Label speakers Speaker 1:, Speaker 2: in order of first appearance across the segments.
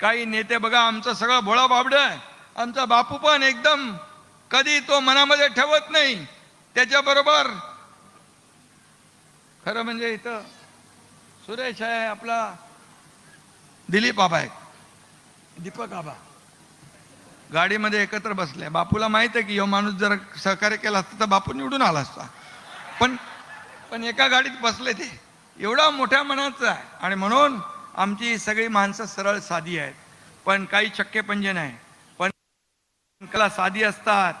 Speaker 1: काही नेते बघा आमचं सगळं भोळा बाबड आहे. आमचा बापू पण एकदम कधी तो मनामध्ये ठेवत नाही. त्याच्याबरोबर खरं म्हणजे इथं सुरेश आहे आपला दिलीप आबा आहे दीपक आबा गाडीमध्ये एकत्र बसले. बापूला माहीत आहे की ह्यो माणूस जर सहकार्य केला असता तर बापू निवडून आला असता. पण पण एका गाडीत बसले ते. एवढा मोठ्या मनाचं आहे. आणि म्हणून आमची सगळी माणसं सरळ साधी आहेत. पण काही चक्के पंजे नाही. पण कला साधी असतात.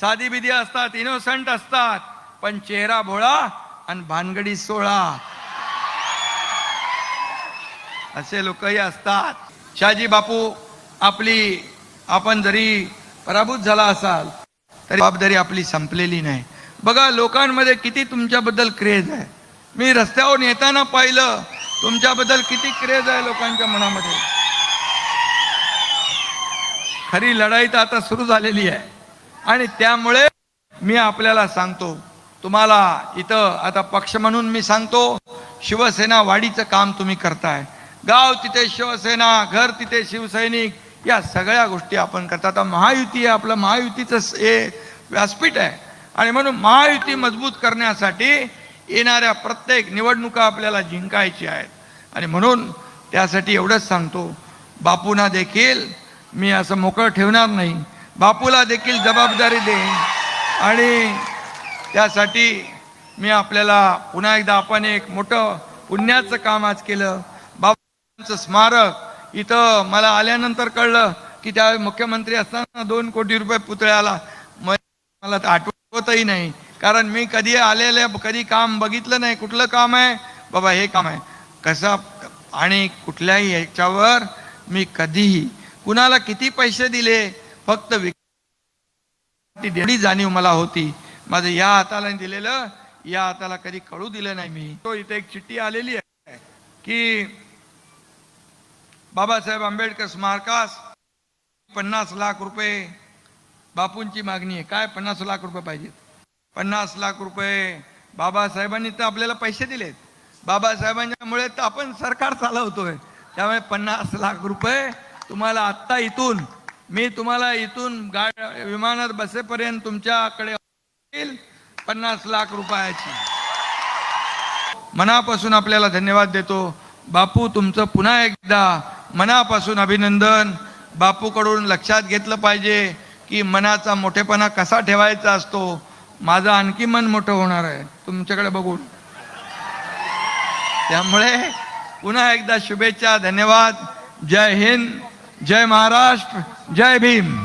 Speaker 1: साधी बिधी असतात इनोसंट असतात. पण चेहरा भोळा आणि भानगडी सोळा. असे लोकही असतात. शाजी बापू आपली आपण जरी पराभूत झाला असाल तरी जबाबदारी आपली संपलेली नाही. बघा लोकांमध्ये किती तुमच्याबद्दल क्रेज आहे. मी रस्त्यावर येताना पाहिलं तुमच्याबद्दल किती क्रेज आहे लोकांच्या मनामध्ये. खरी लढाई तर आता सुरू झालेली आहे. आणि त्यामुळे मी आपल्याला सांगतो तुम्हाला इथं आता पक्ष म्हणून मी सांगतो शिवसेना वाढीचं काम तुम्ही करताय. गाव तिथे शिवसेना घर तिथे शिवसैनिक या सगळ्या गोष्टी आपण करता. आता महायुती आहे आपलं महायुतीचं हे व्यासपीठ आहे. आणि म्हणून महायुती मजबूत करण्यासाठी येणाऱ्या प्रत्येक निवडणुका आपल्याला जिंकायची आहेत. आणि म्हणून त्यासाठी एवढंच सांगतो बापूंना देखील मी असं मोकळं ठेवणार नाही. बापूला देखील जबाबदारी देईन. आणि त्यासाठी मी आपल्याला पुन्हा एकदा आपण एक मोठं पुण्याचं काम आज केलं. बाबांचं स्मारक इथं मला आल्यानंतर कळलं की त्या मुख्यमंत्री असताना दोन कोटी रुपये पुतळ्याला. मला तर आठवतही नाही. कारण मी कधी आलेले कधी काम बघितलं नाही. कुठलं काम आहे? बाबा हे काम आहे. कसं आणि कुठल्याही ह्याच्यावर मी कधीही कुणाला किती पैसे दिले फक्त विक जाणीव मला होती. माझं या हाताला दिलेलं या हाताला कधी कळू दिलं नाही मी. तो इथे एक चिठ्ठी आलेली आहे की बाबासाहेब आंबेडकर स्मारकास पन्नास लाख रुपये बापूंची मागणी आहे. काय पन्नास लाख रुपये पाहिजेत? पन्नास लाख रुपये. बाबासाहेबांनी तर आपल्याला पैसे दिलेत. बाबासाहेबांच्यामुळे तर आपण सरकार चालवतोय. त्यामुळे पन्नास लाख रुपये तुम्हाला आत्ता इथून मी तुम्हाला इथून गाड विमानात बसेपर्यंत तुमच्याकडे येईल पन्नास लाख रुपयाची. मनापासून आपल्याला धन्यवाद देतो. बापू तुमचं पुन्हा एकदा मनापासून अभिनंदन. बापूकडून लक्षात घेतलं पाहिजे की मनाचा मोठेपणा कसा ठेवायचा असतो. माझं आणखी मन मोठं होणार आहे. तुमच्याकडे बघून त्यामुळे पुन्हा एकदा शुभेच्छा धन्यवाद. जय हिंद जय महाराष्ट्र जय भीम.